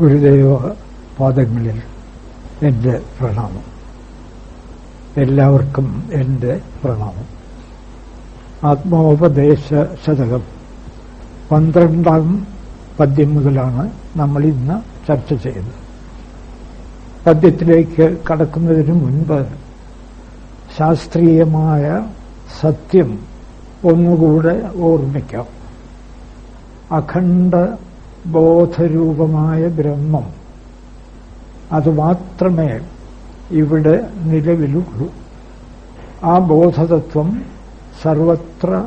ഗുരുദേവ പാദങ്ങളിൽ എന്റെ പ്രണാമം. എല്ലാവർക്കും എന്റെ പ്രണാമം. ആത്മോപദേശ ശതകം പന്ത്രണ്ടാം പദ്യം മുതലാണ് നമ്മൾ ഇന്ന് ചർച്ച ചെയ്യുന്നത്. പദ്യത്തിലേക്ക് കടക്കുന്നതിന് മുൻപ് ശാസ്ത്രീയമായ സത്യം ഒന്നുകൂടെ ഓർമ്മിക്കാം. അഖണ്ഡ ബോധരൂപമായ ബ്രഹ്മം. അതുമാത്രമേ ഇവിടെ നിലവിലുള്ളൂ. ആ ബോധതത്വം സർവത്ര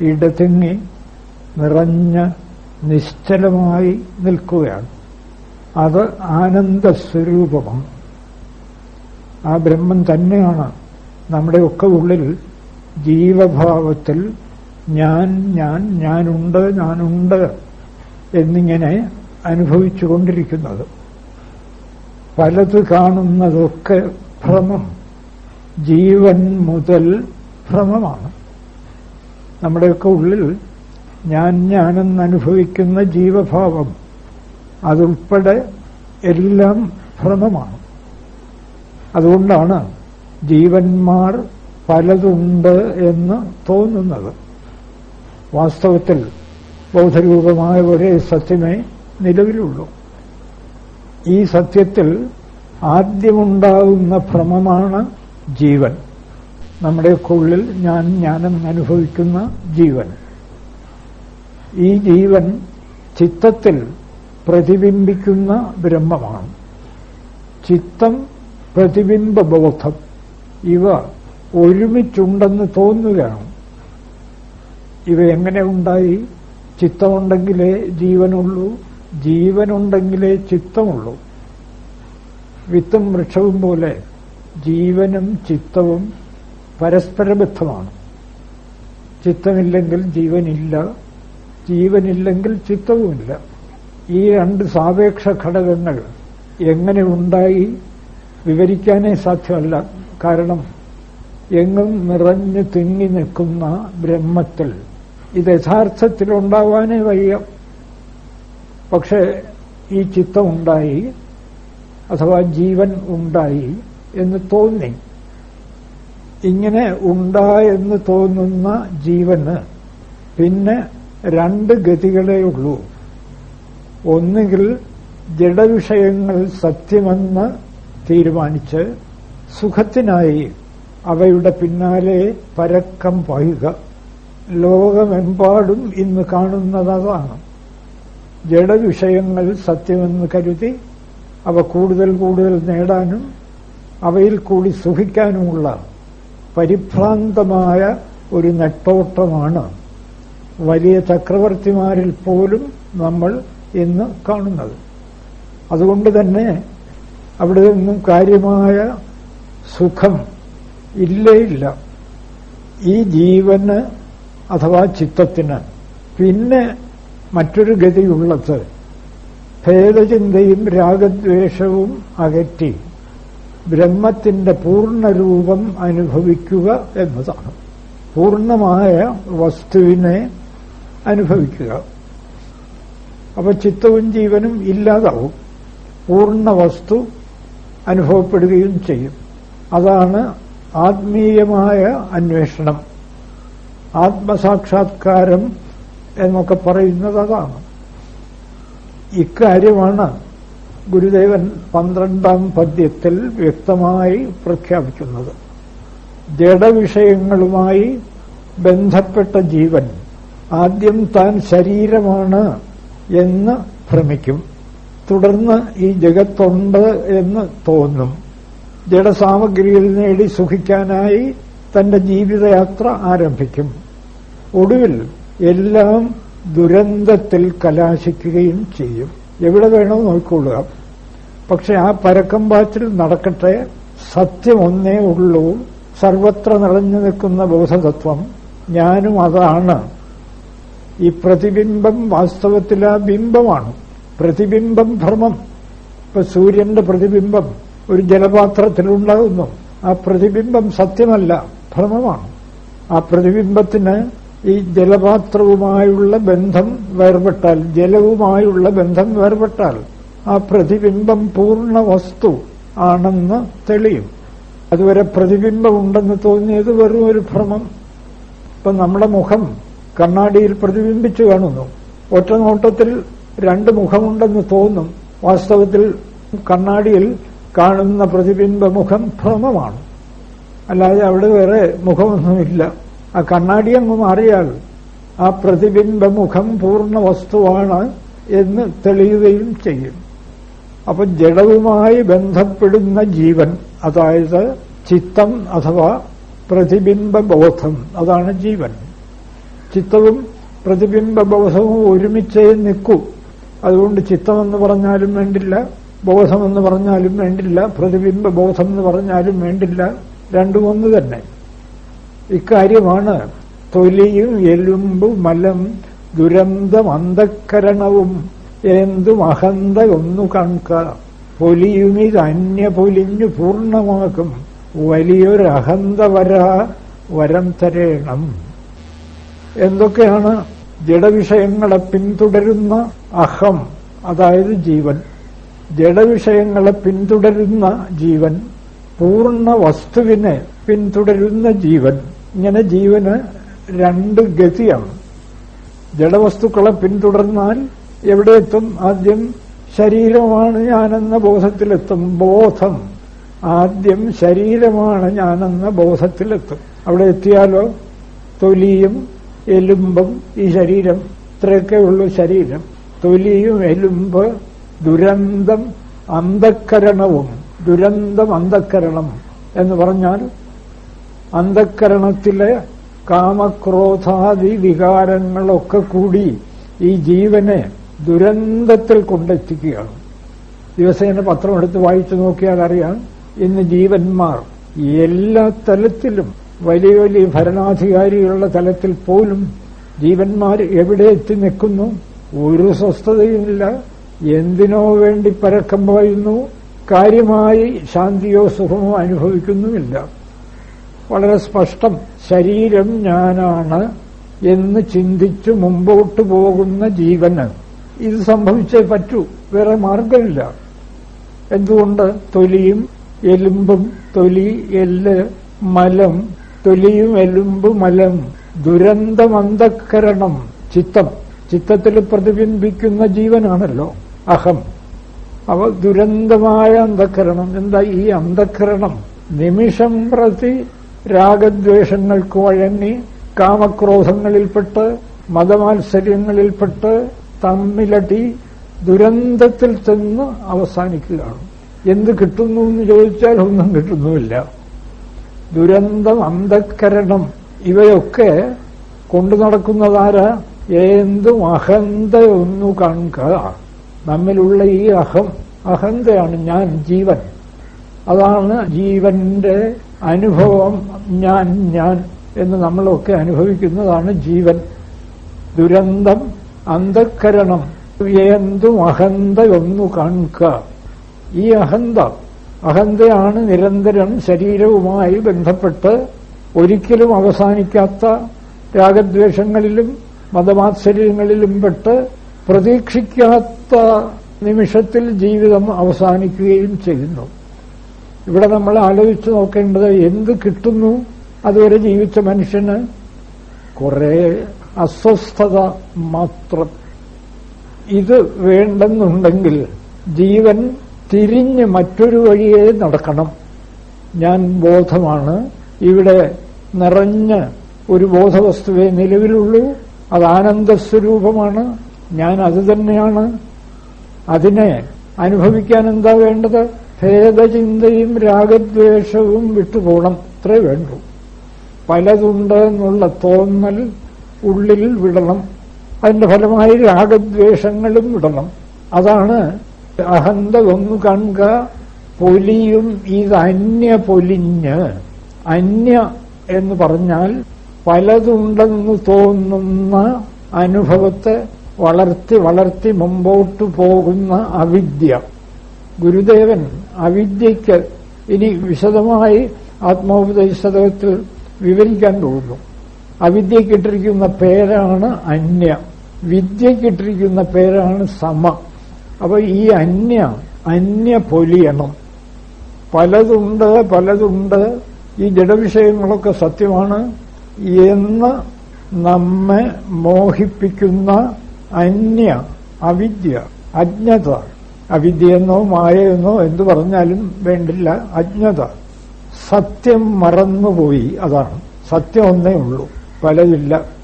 ഇടതിങ്ങി നിറഞ്ഞ് നിശ്ചലമായി നിൽക്കുകയാണ്. അത് ആനന്ദസ്വരൂപമാണ്. ആ ബ്രഹ്മം തന്നെയാണ് നമ്മുടെയൊക്കെ ഉള്ളിൽ ജീവഭാവത്തിൽ ഞാൻ ഞാൻ ഞാനുണ്ട് ഞാനുണ്ട് എന്നിങ്ങനെ അനുഭവിച്ചു കൊണ്ടിരിക്കുന്നത് പലത് കാണുന്നതൊക്കെ ഭ്രമം. ജീവൻ മുതൽ ഭ്രമമാണ്. നമ്മുടെയൊക്കെ ഉള്ളിൽ ഞാൻ ഞാനെന്ന് അനുഭവിക്കുന്ന ജീവഭാവം അതുൾപ്പെടെ എല്ലാം ഭ്രമമാണ്. അതുകൊണ്ടാണ് ജീവന്മാർ പലതുണ്ട് എന്ന് തോന്നുന്നത്. വാസ്തവത്തിൽ ബൗദ്ധരൂപമായ ഒരേ സത്യമേ നിലവിലുള്ളൂ. ഈ സത്യത്തിൽ ആദ്യമുണ്ടാകുന്ന ഭ്രമമാണ് ജീവൻ. നമ്മുടെയൊക്കെ ഉള്ളിൽ ഞാൻ ഞാനെന്ന് അനുഭവിക്കുന്ന ജീവൻ. ഈ ജീവൻ ചിത്തത്തിൽ പ്രതിബിംബിക്കുന്ന ബ്രഹ്മമാണ്. ചിത്തം പ്രതിബിംബബോധം ഇവ ഒരുമിച്ചുണ്ടെന്ന് തോന്നുകയാണ്. ഇവ എങ്ങനെ ഉണ്ടായി? ചിത്തമുണ്ടെങ്കിലേ ജീവനുള്ളൂ ജീവനുണ്ടെങ്കിലേ ചിത്തമുള്ളൂ. വിത്തും വൃക്ഷവും പോലെ ജീവനും ചിത്തവും പരസ്പരബദ്ധമാണ്. ചിത്തമില്ലെങ്കിൽ ജീവനില്ല ജീവനില്ലെങ്കിൽ ചിത്തവുമില്ല. ഈ രണ്ട് സാപേക്ഷ ഘടകങ്ങൾ എങ്ങനെ ഉണ്ടായി വിവരിക്കാനേ സാധ്യമല്ല. കാരണം എങ്ങും നിറഞ്ഞു തിങ്ങി നിൽക്കുന്ന ബ്രഹ്മത്തിൽ ഇത് യഥാർത്ഥത്തിലുണ്ടാവാനേ വയ്യ. പക്ഷേ ഈ ചിത്തം ഉണ്ടായി അഥവാ ജീവൻ ഉണ്ടായി എന്ന് തോന്നി. ഇങ്ങനെ ഉണ്ടായെന്ന് തോന്നുന്ന ജീവന് പിന്നെ രണ്ട് ഗതികളേ ഉള്ളൂ. ഒന്നുകിൽ ജഡവിഷയങ്ങൾ സത്യമെന്ന് തീരുമാനിച്ച് സുഖത്തിനായി അവയുടെ പിന്നാലെ പരക്കം പായുക. ലോകമെമ്പാടും ഇന്ന് കാണുന്നത് അതാണ് ജഡവിഷയങ്ങൾ സത്യമെന്ന് കരുതി അവ കൂടുതൽ കൂടുതൽ നേടാനും അവയിൽ കൂടി സുഖിക്കാനുമുള്ള പരിഭ്രാന്തമായ ഒരു നെട്ടോട്ടമാണ്. വലിയ ചക്രവർത്തിമാരിൽ പോലും നമ്മൾ ഇന്ന് കാണുന്നത്. അതുകൊണ്ട് തന്നെ അവിടെ നിന്നും കാര്യമായ സുഖം ഇല്ലേ ഇല്ല. ഈ ജീവന് അഥവാ ചിത്തത്തിന്. പിന്നെ മറ്റൊരു ഗതിയുള്ളത്. ഭേദചിന്തയും രാഗദ്വേഷവും അകറ്റി ബ്രഹ്മത്തിന്റെ പൂർണരൂപം അനുഭവിക്കുക എന്നതാണ്. പൂർണമായ വസ്തുവിനെ അനുഭവിക്കുക. അപ്പൊ ചിത്തവും ജീവനും ഇല്ലാതാവും. പൂർണ വസ്തു അനുഭവപ്പെടുകയും ചെയ്യും. അതാണ് ആത്മീയമായ അന്വേഷണം. ആത്മസാക്ഷാത്കാരം എന്നൊക്കെ പറയുന്നത് അതാണ്. ഇക്കാര്യമാണ് ഗുരുദേവൻ പന്ത്രണ്ടാം പദ്യത്തിൽ വ്യക്തമായി പ്രഖ്യാപിക്കുന്നത്. ജഡവിഷയങ്ങളുമായി ബന്ധപ്പെട്ട ജീവൻ ആദ്യം താൻ ശരീരമാണ് എന്ന് ഭ്രമിക്കും. തുടർന്ന് ഈ ജഗത്തുണ്ട് എന്ന് തോന്നും. ജഡസാമഗ്രികൾ നേടി സുഖിക്കാനായി തന്റെ ജീവിതയാത്ര ആരംഭിക്കും. ഒടുവിൽ എല്ലാം ദുരന്തത്തിൽ കലാശിക്കുകയും ചെയ്യും. എവിടെ വേണോ നോക്കിക്കൊള്ളുക. പക്ഷെ ആ പരക്കം പാച്ചിൽ നടക്കട്ടെ. സത്യം ഒന്നേ ഉള്ളൂ. സർവത്ര നിറഞ്ഞു നിൽക്കുന്ന ബോധതത്വം. ഞാനും അതാണ്. ഈ പ്രതിബിംബം വാസ്തവത്തിൽ ആ ബിംബമാണ്. പ്രതിബിംബം ഭ്രമം ഇപ്പൊ സൂര്യന്റെ പ്രതിബിംബം ഒരു ജലപാത്രത്തിലുണ്ടാകുന്നു. ആ പ്രതിബിംബം സത്യമല്ല. ഭ്രമമാണ്. ആ പ്രതിബിംബത്തിന് ഈ ജലപാത്രവുമായുള്ള ബന്ധം വേർപെട്ടാൽ ജലവുമായുള്ള ബന്ധം വേർപെട്ടാൽ ആ പ്രതിബിംബം പൂർണ വസ്തു ആണെന്ന് തെളിയും. അതുവരെ പ്രതിബിംബമുണ്ടെന്ന് തോന്നിയത് വെറും ഒരു ഭ്രമം. ഇപ്പൊ നമ്മുടെ മുഖം കണ്ണാടിയിൽ പ്രതിബിംബിച്ചു കാണുന്നു. ഒറ്റ നോട്ടത്തിൽ രണ്ട് മുഖമുണ്ടെന്ന് തോന്നും. വാസ്തവത്തിൽ കണ്ണാടിയിൽ കാണുന്ന പ്രതിബിംബ മുഖം ഭ്രമമാണ്. അല്ലാതെ അവിടെ വേറെ മുഖമൊന്നുമില്ല. ആ കണ്ണാടി അങ്ങ് മാറിയാൽ ആ പ്രതിബിംബ മുഖം പൂർണ വസ്തുവാണ് എന്ന് തെളിയുകയും ചെയ്യും. അപ്പൊ ജഡവുമായി ബന്ധപ്പെടുന്ന ജീവൻ അതായത് ചിത്തം അഥവാ പ്രതിബിംബ ബോധം അതാണ് ജീവൻ. ചിത്തവും പ്രതിബിംബ ബോധവും ഒരുമിച്ചേ നിൽക്കൂ. അതുകൊണ്ട് ചിത്തമെന്ന് പറഞ്ഞാലും വേണ്ടില്ല ബോധമെന്ന് പറഞ്ഞാലും വേണ്ടില്ല പ്രതിബിംബ ബോധം എന്ന് പറഞ്ഞാലും വേണ്ടില്ല രണ്ടും ഒന്ന് തന്നെ. ഇക്കാര്യമാണ് തൊലിയും എലുമ്പും മലം ദുരന്തം അന്ധക്കരണവും എന്തും അഹന്ത ഒന്നു കൺക പൊലിയുമിത് അന്യ പൊലിഞ്ഞു പൂർണമാക്കും വലിയൊരഹന്ത വരാ വരം തരേണം. എന്തൊക്കെയാണ് ജഡവിഷയങ്ങളെ പിന്തുടരുന്ന അഹം അതായത് ജീവൻ. ജഡവിഷയങ്ങളെ പിന്തുടരുന്ന ജീവൻ. പൂർണ വസ്തുവിനെ പിന്തുടരുന്ന ജീവൻ. ഇങ്ങനെ ജീവന് രണ്ട് ഗതിയാണ്. ജഡവസ്തുക്കളെ പിന്തുടർന്നാൽ എവിടെ എത്തും? ആദ്യം ശരീരമാണ് ഞാനെന്ന ബോധത്തിലെത്തും. ബോധം. ആദ്യം ശരീരമാണ് ഞാനെന്ന ബോധത്തിലെത്തും. അവിടെ എത്തിയാലോ? തൊലിയും എലുമ്പും ഈ ശരീരം. ഇത്രയൊക്കെ ഉള്ളൂ ശരീരം. തൊലിയും എലുമ്പ് ദുരന്തം അന്ധക്കരണവും ദുരന്തം അന്ധക്കരണം എന്ന് പറഞ്ഞാൽ അന്ധക്കരണത്തിലെ കാമക്രോധാദി വികാരങ്ങളൊക്കെ കൂടി ഈ ജീവനെ ദുരന്തത്തിൽ കൊണ്ടെത്തിക്കുകയാണ്. ദിവസേന പത്രമെടുത്ത് വായിച്ചു നോക്കിയാൽ അറിയാം ഇന്ന് ജീവന്മാർ എല്ലാ തലത്തിലും വലിയ വലിയ ഭരണാധികാരികളുടെ തലത്തിൽ പോലും ജീവന്മാർ എവിടെ എത്തി നിൽക്കുന്നു? ഒരു സ്വസ്ഥതയുമില്ല. എന്തിനോ വേണ്ടി പരക്കം പായുന്നു? കാര്യമായി ശാന്തിയോ സുഖമോ അനുഭവിക്കുന്നുമില്ല. വളരെ സ്പഷ്ടം ശരീരം ഞാനാണ് എന്ന് ചിന്തിച്ചു മുമ്പോട്ട് പോകുന്ന ജീവന്. ഇത് സംഭവിച്ചേ പറ്റൂ വേറെ മാർഗമില്ല. എന്തുകൊണ്ട്? തൊലിയും എലുമ്പും തൊലി എല്ല് മലം തൊലിയും എലുമ്പ് മലം ദുരന്തമന്ധക്കരണം ചിത്തം. ചിത്തത്തിൽ പ്രതിബിംബിക്കുന്ന ജീവനാണല്ലോ അഹം. അവ ദുരന്തമായ അന്ധക്കരണം എന്താ ഈ അന്ധക്കരണം നിമിഷം പ്രതി രാഗദ്വേഷങ്ങൾക്ക് വഴങ്ങി കാമക്രോധങ്ങളിൽപ്പെട്ട് മതമാത്സര്യങ്ങളിൽപ്പെട്ട് തമ്മിലടി ദുരന്തത്തിൽ ചെന്ന് അവസാനിക്കുകയാണ്. എന്ത് കിട്ടുന്നു എന്ന് ചോദിച്ചാൽ ഒന്നും കിട്ടുന്നുമില്ല. ദുരന്തം അന്ധക്കരണം ഇവയൊക്കെ കൊണ്ടു നടക്കുന്നതാരാ? എന്തും അഹന്ത ഒന്നു കാണുക നമ്മിലുള്ള ഈ അഹം അഹന്തയാണ് ഞാൻ ജീവൻ. അതാണ് ജീവന്റെ അനുഭവം ഞാൻ ഞാൻ എന്ന് നമ്മളൊക്കെ അനുഭവിക്കുന്നതാണ് ജീവൻ. ദുരന്തം അന്ധക്കരണം എന്തും അഹന്തയൊന്നു കാണുക ഈ അഹന്ത അഹന്തയാണ് നിരന്തരം ശരീരവുമായി ബന്ധപ്പെട്ട് ഒരിക്കലും അവസാനിക്കാത്ത രാഗദ്വേഷങ്ങളിലും മതമാത്സര്യങ്ങളിലും പെട്ട് പ്രതീക്ഷിക്കാത്ത നിമിഷത്തിൽ ജീവിതം അവസാനിക്കുകയും ചെയ്യുന്നു. ഇവിടെ നമ്മൾ ആലോചിച്ച് നോക്കേണ്ടത് എന്ത് കിട്ടുന്നു? അതുവരെ ജീവിച്ച മനുഷ്യന് കുറെ അസ്വസ്ഥത മാത്രം. ഇത് വേണ്ടെന്നുണ്ടെങ്കിൽ ജീവൻ തിരിഞ്ഞ് മറ്റൊരു വഴിയെ നടക്കണം. ഞാൻ ബോധമാണ്. ഇവിടെ നിറഞ്ഞ് ഒരു ബോധവസ്തുവേ നിലവിലുള്ളൂ. അത് ആനന്ദസ്വരൂപമാണ്. ഞാൻ അത് തന്നെയാണ്. അതിനെ അനുഭവിക്കാൻ എന്താ വേണ്ടത്? ഭേദചിന്തയും രാഗദ്വേഷവും വിട്ടുപോകണം അത്രേ വേണ്ടു. പലതുണ്ട് എന്നുള്ള തോന്നൽ ഉള്ളിൽ വിടണം. അതിന്റെ ഫലമായി രാഗദ്വേഷങ്ങളും വിടണം. അതാണ് അഹന്ത ഒന്ന് കാണുക പൊലിയും അന്യ പൊലിഞ്ഞ്. അന്യ എന്ന് പറഞ്ഞാൽ പലതുണ്ടെന്ന് തോന്നുന്ന അനുഭവത്തെ വളർത്തി വളർത്തി മുമ്പോട്ട് പോകുന്ന അവിദ്യ. ഗുരുദേവൻ അവിദ്യയ്ക്ക് ഇനി വിശദമായി ആത്മോപദേശതകത്തിൽ വിവരിക്കാൻ പോകുന്നു. അവിദ്യക്കിട്ടിരിക്കുന്ന പേരാണ് അന്യ. വിദ്യക്കിട്ടിരിക്കുന്ന പേരാണ് സമ. അപ്പൊ ഈ അന്യ അന്യ പൊലിയണം. പലതുണ്ട് പലതുണ്ട്. ഈ ജഡവിഷയങ്ങളൊക്കെ സത്യമാണ്. എന്ന് നമ്മെ മോഹിപ്പിക്കുന്ന അന്യ അവിദ്യ അജ്ഞത. അവിദ്യയെന്നോ മായയെന്നോ എന്തു പറഞ്ഞാലും വേണ്ടില്ല അജ്ഞത. സത്യം മറന്നുപോയി അതാണ്. സത്യം ഒന്നേ ഉള്ളൂ. പലതില്ല